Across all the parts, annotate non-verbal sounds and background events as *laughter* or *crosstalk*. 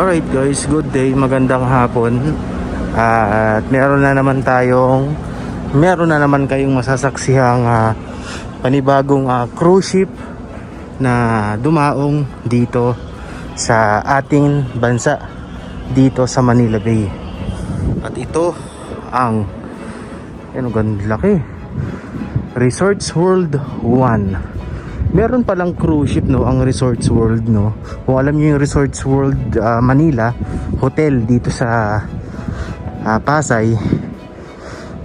Alright guys, good day, magandang hapon. Ah, at meron na naman tayong meron na naman kayong masasaksihang ah, panibagong ah, cruise ship na dumaong dito sa ating bansa dito sa Manila Bay. At ito ang ano ganda laki. Resorts World 1 meron palang cruise ship no ang Resorts World no. Kung alam niyo yung Resorts World ah, Manila hotel dito sa ah, Pasay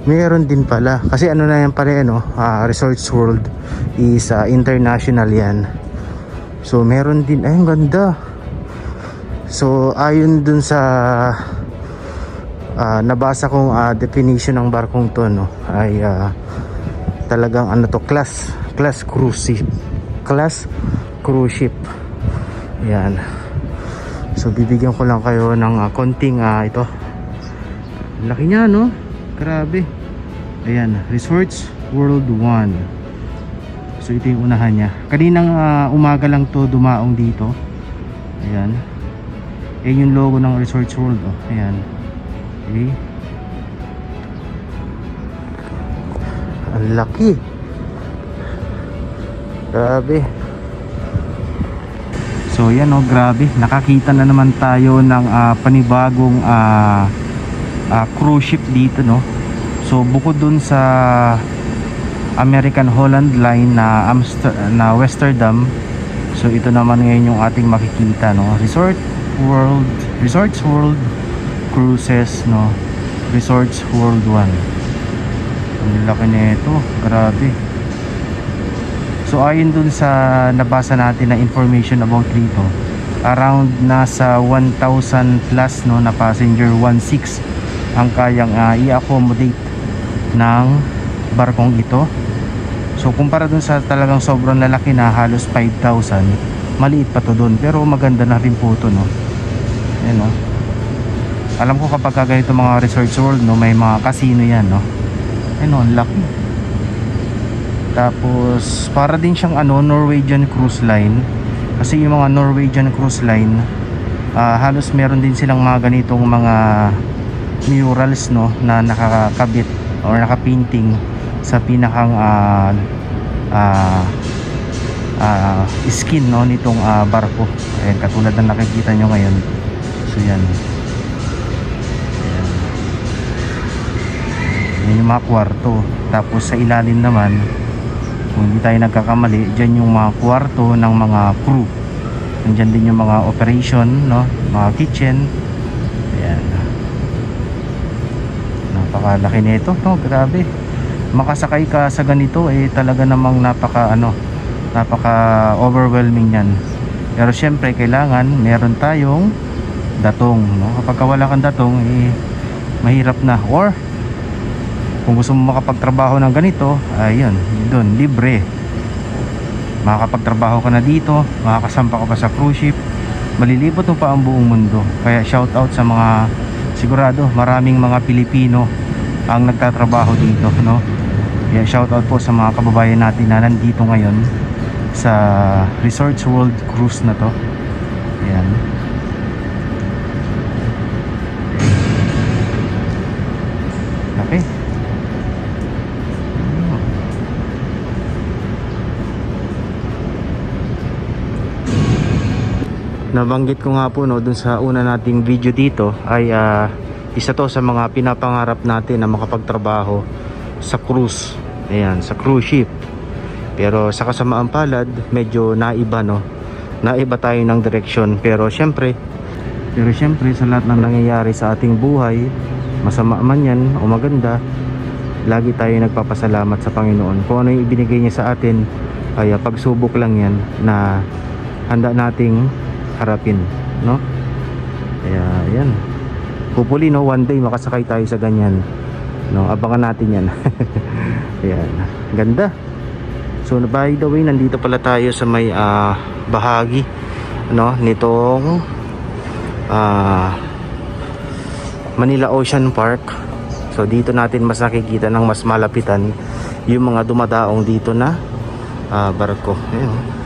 meron din pala. Kasi ano na yan pala ano ah, Resorts World is ah, international yan. So meron din ay ganda. So ayon dun sa ah, nabasa kong ah, definition ng barkong to no ay ah, talagang ano to class class cruise ship class cruise ship. Yan. So bibigyan ko lang kayo ng ah, konting ah, ito. Laki niya no? Grabe. Ayan. Resorts world 1 so ito yung unahan niya. Kaninang ah, umaga lang to dumaong dito. Ayan. Ayan yung logo ng resorts world oh. ayan. Okay. Ang laki grabe. So yan oh grabe. Nakakita na naman tayo ng ah, panibagong ah, ah, cruise ship dito no? So bukod dun sa American Holland Line na Amster na Westerdam so ito naman ngayon yung ating makikita no? Resort World Resorts World Cruises no? Resorts World 1 ang laki nito, grabe. So ayon dun sa nabasa natin na information about dito, around nasa 1,000 plus no na passenger 16 ang kayang ah, i-accommodate ng barkong ito. So kumpara dun sa talagang sobrang lalaki na halos 5,000, maliit pa to dun pero maganda na rin po to no. Ayan no. Alam ko kapag ka ganito mga resorts world no, may mga casino yan no. Ano, ang laki. Tapos, para din siyang ano, Norwegian Cruise Line. Kasi yung mga Norwegian Cruise Line, ah, halos meron din silang mga ganitong mga murals, no, na nakakabit or nakapainting sa pinakang ah, ah, ah, skin, no, nitong ah, barko. Ayan, katulad ng nakikita nyo ngayon. So, yan. Yan yung mga kwarto. Tapos sa ilalim naman, kung hindi tayo nagkakamali, dyan yung mga kwarto ng mga crew. Nandyan din yung mga operation, no? Mga kitchen. Ayan. Napakalaki nito, no? Grabe. Makasakay ka sa ganito, eh talaga namang napaka, ano, napaka overwhelming yan. Pero syempre, kailangan meron tayong datong, no? Kapag wala kang datong, eh, mahirap na. Or, kung gusto mo makapagtrabaho ng ganito ayun, doon, libre. Makakapagtrabaho ka na dito makakasampa ka pa sa cruise ship. Malilibot mo pa ang buong mundo. Kaya shout out sa mga sigurado maraming mga Pilipino ang nagtatrabaho dito no? Kaya shout out po sa mga kababayan natin na nandito ngayon sa Resorts World Cruise na to. Ayan nabanggit ko nga po no dun sa una nating video dito ay ah, isa to sa mga pinapangarap natin na makapagtrabaho sa cruise. Ayan sa cruise ship. Pero sa kasamaan palad medyo naiba no? Naiba tayo ng direksyon. Pero syempre pero syempre sa lahat ng nangyayari sa ating buhay masama man yan o maganda lagi tayo nagpapasalamat sa Panginoon. Kung ano yung ibinigay niya sa atin ay ah, pagsubok lang yan na handa nating harapin no? Kaya yan. Hopefully no one day makasakay tayo sa ganyan no? Abangan natin yan. *laughs* Ayan. Ganda. So by the way nandito pala tayo sa may ah, bahagi no? Nitong ah, Manila Ocean Park. So dito natin mas nakikita ng mas malapitan yung mga dumadaong dito na ah, barko. Ayan. oh.